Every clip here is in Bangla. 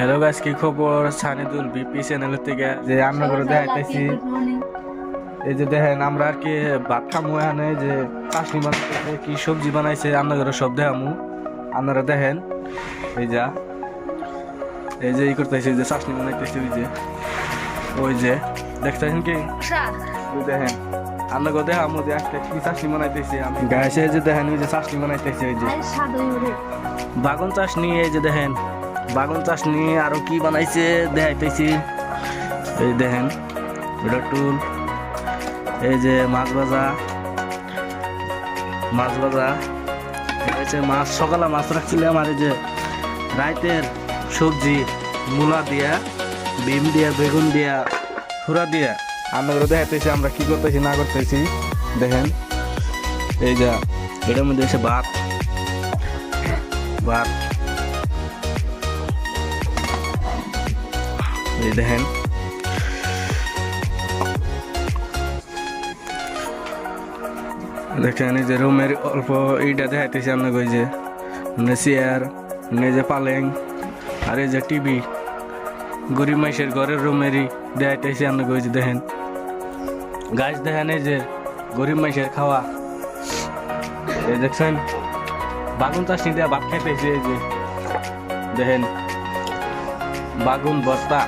হ্যালো গাইস কি খবর? সানিদুল বিপি চ্যানেলের থেকে যে রান্না করে দেখাইতেছি। এই যে দেখেন আমরা আর কি ভাত খামু এখানে যে চাটনি বানাইতেছে কি সবজি বানাইছে রান্না করে সব দেখামু। আপনারা দেখেন এই যা। এই যে ই করতেছে যে চাটনি বানাইতেছে ওই যে। ওই যে দেখতেছেন কি? দেখেন আমরা করে দেখামু যে একটা কি বানাইতেছে আমি। গাইছে যে দেখেন ওই যে চাটনি বানাইতেছে ওই যে। বাগুন চাটনি এই যে দেখেন। বাগুন চাটনি আরও কি বানাইছে, দেখাইতেছি। এই দেখেন, এটা টুল। এই যে মাছ ভাজা। মাছ ভাজা। এই মাছ, সকালে মাছ রাখছিলাম, আর এই যে রাইতের সবজি, মূলা দিয়া ডিম দিয়া, বেগুন দিয়া ফুরা দিয়া। আমরা দেখাইতেছি, আমরা কি করতেছি, না করতেছি। দেখেন, এই যা, এটার মধ্যে এসে ভাত। ভাত। দেখেন। দেখেন এই যে রুমের অল্প এইটা দেখাইতেছি আপনাকে ওই যে মানে চেয়ার মানে যে পালেং, আর এই যে টিভি গরিব মাইসের ঘরের রুমেরই দেখাইতেছি আপনাকে ওই যে দেখেন। গাছ দেখেন এই যে গরিব মাইসের খাওয়া। এই দেখছেন? বাগুন চাষনি দিয়ে ভাত খাইতেছি এই যে। দেখেন? বাগুন বস্তা।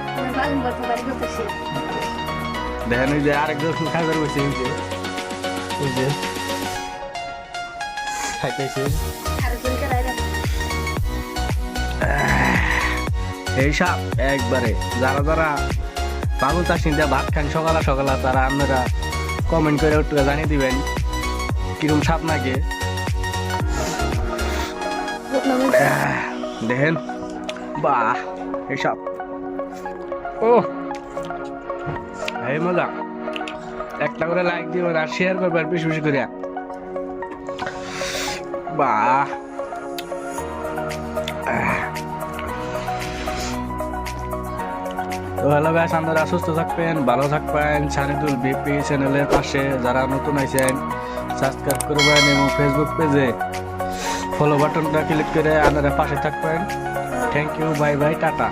দেখেন ওই যে আরেকজন খাবার বসে যে। ওই যে। খাইতেছে। এই সাপ একবারে। যারা যারা বাগুন চাষ নিতে ভাত খান সকালে সকালে তারা আপনারা কমেন্ট করে একটু জানিয়ে দিবেন কিরম সাপ নাকি। দেখেন। বাহ এই সাপ ও এই মজা একটা করে লাইক দিবেন আর শেয়ার করবেন বেশি বেশি করে। বাহ। তো হ্যালো ব্যাস আপনারা সুস্থ থাকবেন ভালো থাকবেন। সানিদুল বিপি চ্যানেলের পাশে যারা নতুন আছেন সাবস্ক্রাইব করবেন এবং ফেসবুক পেজে ফলো বাটনটা ক্লিক করে আপনারা পাশে থাকবেন। thank you bye bye tata